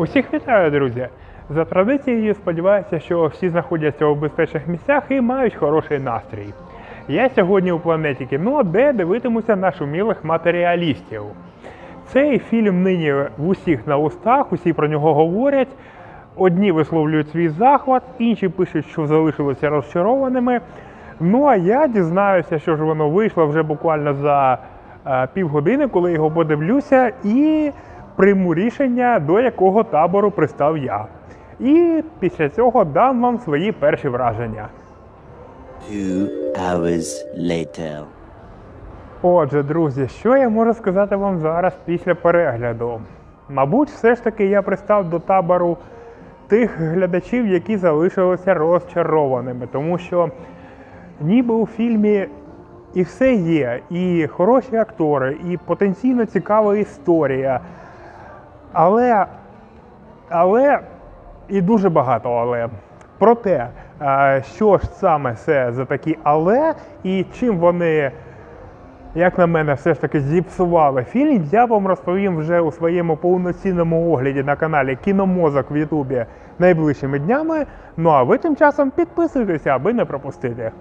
Усіх вітаю, друзі! За традицією сподіваюся, що всі знаходяться у безпечних місцях і мають хороший настрій. Я сьогодні у планеті кіно, де дивитимуся на шумілих матеріалістів. Цей фільм нині в усіх на устах, усі про нього говорять. Одні висловлюють свій захват, інші пишуть, що залишилися розчарованими. Ну а я дізнаюся, що ж воно вийшло вже буквально за е, півгодини, коли його подивлюся, і прийму рішення, до якого табору пристав я. І після цього дам вам свої перші враження. Two hours later. Отже, друзі, що я можу сказати вам зараз після перегляду? Мабуть, все ж таки я пристав до табору тих глядачів, які залишилися розчарованими, тому що ніби у фільмі і все є, і хороші актори, і потенційно цікава історія. Але, але і дуже багато але. Проте, е, що ж саме це за такі але, і чим вони як на мене, все ж таки зіпсували фільм, я вам розповім вже у своєму повноцінному огляді на каналі Кіномозок в Ютубі найближчими днями. Ну а ви тим часом підписуйтеся, аби не пропустити.